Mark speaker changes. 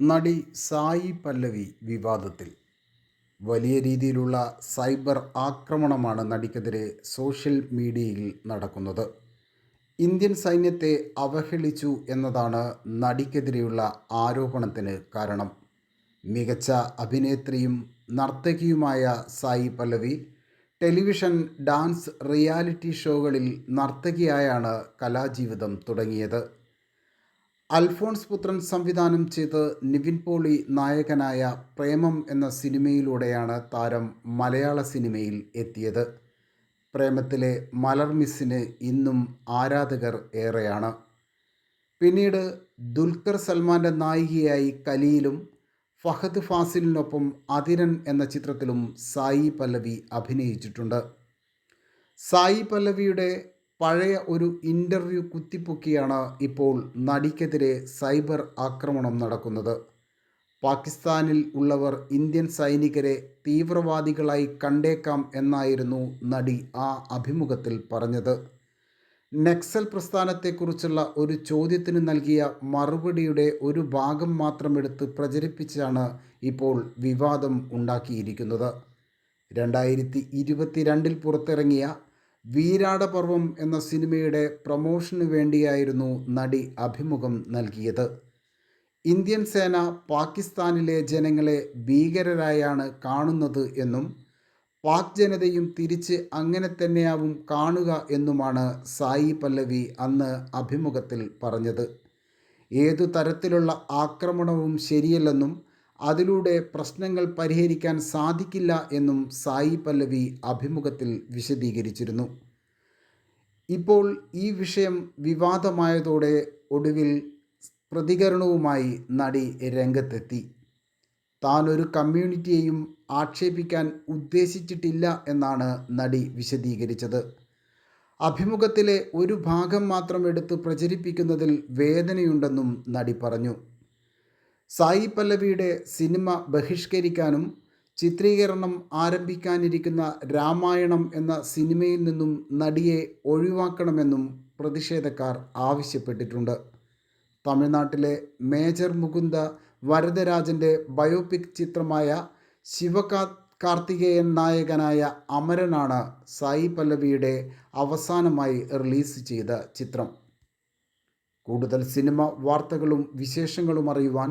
Speaker 1: നടി സായി പല്ലവി വിവാദത്തിൽ. വലിയ രീതിയിലുള്ള സൈബർ ആക്രമണമാണ് നടിക്കെതിരെ സോഷ്യൽ മീഡിയയിൽ നടക്കുന്നത്. ഇന്ത്യൻ സൈന്യത്തെ അവഹേളിച്ചു എന്നതാണ് നടിക്കെതിരെയുള്ള ആരോപണത്തിന് കാരണം. മികച്ച അഭിനേത്രിയും നർത്തകിയുമായ Sai Pallavi television dance reality ഷോകളിൽ നർത്തകിയായാണ് കലാജീവിതം തുടങ്ങിയത്. അൽഫോൺസ് പുത്രൻ സംവിധാനം ചെയ്ത് നിവിൻ പോളി നായകനായ പ്രേമം എന്ന സിനിമയിലൂടെയാണ് താരം മലയാള സിനിമയിൽ എത്തിയത്. പ്രേമത്തിലെ മലർ മിസ്സിന് ഇന്നും ആരാധകർ ഏറെയാണ്. പിന്നീട് ദുൽഖർ സൽമാന്റെ നായികയായി കലിയിലും ഫഹദ് ഫാസിലിനൊപ്പം അതിരൻ എന്ന ചിത്രത്തിലും സായി പല്ലവി അഭിനയിച്ചിട്ടുണ്ട്. സായി പല്ലവിയുടെ പഴയ ഒരു ഇന്റർവ്യൂ കുത്തിപ്പൊക്കിയാണ് ഇപ്പോൾ നടിക്കെതിരെ സൈബർ ആക്രമണം നടക്കുന്നത്. പാകിസ്ഥാനിൽ ഉള്ളവർ ഇന്ത്യൻ സൈനികരെ തീവ്രവാദികളായി കണ്ടേക്കാം എന്നായിരുന്നു നടി ആ അഭിമുഖത്തിൽ പറഞ്ഞത്. നക്സൽ പ്രസ്ഥാനത്തെക്കുറിച്ചുള്ള ഒരു ചോദ്യത്തിന് നൽകിയ മറുപടിയുടെ ഒരു ഭാഗം മാത്രം എടുത്ത് പ്രചരിപ്പിച്ചാണ് ഇപ്പോൾ വിവാദം ഉണ്ടാക്കിയിരിക്കുന്നത്. രണ്ടായിരത്തി ഇരുപത്തിരണ്ടിൽ പുറത്തിറങ്ങിയ വീരാടപർവം എന്ന സിനിമയുടെ പ്രൊമോഷന് വേണ്ടിയായിരുന്നു നടി അഭിമുഖം നൽകിയത്. ഇന്ത്യൻ സേന പാകിസ്ഥാനിലെ ജനങ്ങളെ ഭീകരരായാണ് കാണുന്നത് എന്നും പാക് ജനതയും തിരിച്ച് അങ്ങനെ തന്നെയാവും കാണുക എന്നുമാണ് സായി പല്ലവി അന്ന് അഭിമുഖത്തിൽ പറഞ്ഞത്. ഏതു തരത്തിലുള്ള ആക്രമണവും ശരിയല്ലെന്നും അതിലൂടെ പ്രശ്നങ്ങൾ പരിഹരിക്കാൻ സാധിക്കില്ല എന്നും സായി പല്ലവി അഭിമുഖത്തിൽ വിശദീകരിച്ചിരുന്നു. ഇപ്പോൾ ഈ വിഷയം വിവാദമായതോടെ ഒടുവിൽ പ്രതികരണവുമായി നടി രംഗത്തെത്തി. താനൊരു കമ്മ്യൂണിറ്റിയെയും ആക്ഷേപിക്കാൻ ഉദ്ദേശിച്ചിട്ടില്ല എന്നാണ് നടി വിശദീകരിച്ചത്. അഭിമുഖത്തിലെ ഒരു ഭാഗം മാത്രം എടുത്ത് പ്രചരിപ്പിക്കുന്നതിൽ വേദനയുണ്ടെന്നും നടി പറഞ്ഞു. സായി പല്ലവിയുടെ സിനിമ ബഹിഷ്കരിക്കാനും ചിത്രീകരണം ആരംഭിക്കാനിരിക്കുന്ന രാമായണം എന്ന സിനിമയിൽ നിന്നും നടിയെ ഒഴിവാക്കണമെന്നും പ്രതിഷേധക്കാർ ആവശ്യപ്പെട്ടിട്ടുണ്ട്. തമിഴ്നാട്ടിലെ മേജർ മുകുന്ദ വരദരാജന്റെ ബയോപിക് ചിത്രമായ ശിവകാ കാർത്തികേയൻ നായകനായ അമരനാണ് സായി പല്ലവിയുടെ അവസാനമായി റിലീസ് ചെയ്ത ചിത്രം. കൂടുതൽ സിനിമ വാർത്തകളും വിശേഷങ്ങളും അറിയുവാൻ